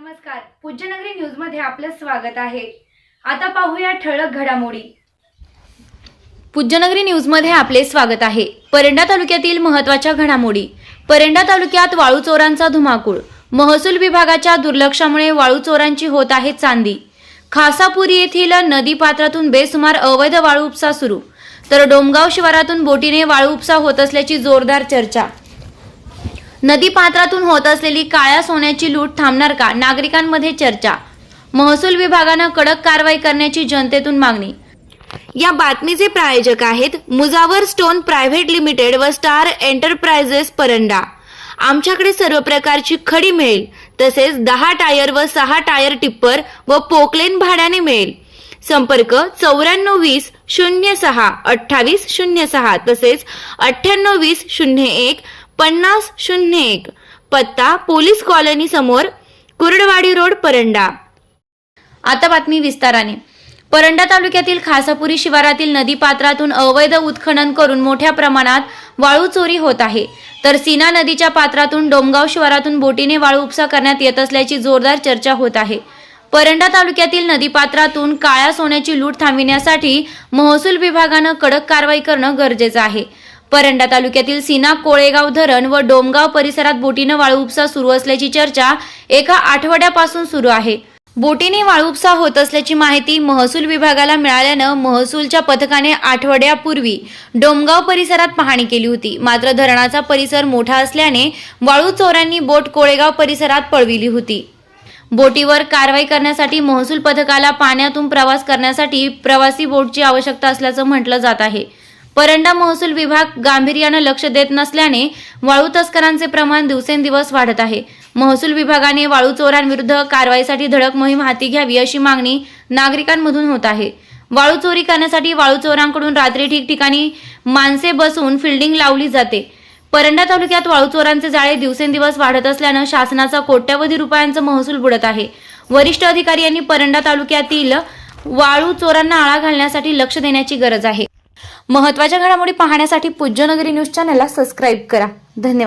नमस्कार. पूज्यनगरी न्यूजमध्ये आपलं स्वागत आहे. आता पाहूया ठळक घडामोडी. पूज्यनगरी न्यूजमध्ये आपले स्वागत आहे. परंडा तालुक्यातील महत्त्वाच्या घडामोडी. परंडा तालुक्यात वाळू चोरांचा धुमाकूळ. महसूल विभागाच्या दुर्लक्षामुळे वाळू चोरांची होत आहे चांदी. खासापुरी येथील नदी पात्रातून बेसुमार अवैध वाळू उपसा सुरू. तर डोमगाव शिवारातून बोटीने वाळू उपसा होत असल्याची जोरदार चर्चा. नदी पात्रातून होत असलेली काळ्या सोन्याची लूट थांबणार का? नागरिकांमध्ये चर्चा. महसूल विभागानं कडक कारवाई करण्याची जनतेतून मागणी. या बातमीचे प्रायोजक आहेत मुजावर स्टोन प्रायव्हेट लिमिटेड व स्टार एंटरप्राइजेस परंडा. आमच्याकडे सर्व प्रकारची खडी मिळेल तसेच दहा टायर व सहा टायर टिप्पर व पोकलेन भाड्याने मिळेल. संपर्क चौऱ्याण्णव वीस शून्य सहा अठ्ठावीस शून्य सहा तसेच अठ्ठ्याण्णव वीस शून्य एक पन्नास शून्य एक. पत्ता पोलीस कॉलनी समोर कुरडवाडी रोड परंडा. आता बातमी विस्ताराने. परंडा तालुक्यातील खासापुरी शिवारातील नदीपात्रातून अवैध उत्खनन करून मोठ्या प्रमाणात वाळू चोरी होत आहे. तर सीना नदीच्या पात्रातून डोमगाव शिवारातून बोटीने वाळू उपसा करण्यात येत असल्याची जोरदार चर्चा होत आहे. परंडा तालुक्यातील नदीपात्रातून काळ्या सोन्याची लूट थांबविण्यासाठी महसूल विभागानं कडक कारवाई करणं गरजेचं आहे. परंडा तालुक्यातील सीना कोळेगाव धरण व डोमगाव परिसरात बोटीनं वाळू उपसा सुरू असल्याची चर्चा एका आठवड्यापासून सुरू आहे. बोटीने वाळू उपसा होत असल्याची माहिती महसूल विभागाला मिळाल्यानं महसूलच्या पथकाने आठवड्यापूर्वी डोमगाव परिसरात पाहणी केली होती. मात्र धरणाचा परिसर मोठा असल्याने वाळू चोरांनी बोट कोळेगाव परिसरात पळविली होती. बोटीवर कारवाई करण्यासाठी महसूल पथकाला पाण्यातून प्रवास करण्यासाठी प्रवासी बोटची आवश्यकता असल्याचं म्हटलं जात आहे. परंडा महसूल विभाग गांभीर्यानं लक्ष देत नसल्याने वाळू तस्करांचे प्रमाण दिवसेंदिवस वाढत आहे. महसूल विभागाने वाळू चोरांविरुद्ध कारवाईसाठी धडक मोहीम हाती घ्यावी अशी मागणी नागरिकांमधून होत आहे. वाळू चोरी करण्यासाठी वाळू चोरांकडून रात्री ठिकठिकाणी माणसे बसून फिल्डिंग लावली जाते. परंडा तालुक्यात वाळू चोरांचे जाळे दिवसेंदिवस वाढत असल्यानं शासनाचा कोट्यवधी रुपयांचा महसूल बुडत आहे. वरिष्ठ अधिकारी यांनी परंडा तालुक्यातील वाळू चोरांना आळा घालण्यासाठी लक्ष देण्याची गरज आहे. महत्त्वाच्या घडामोडी पाहण्यासाठी पूज्यनगरी न्यूज चॅनलला सबस्क्राईब करा. धन्यवाद.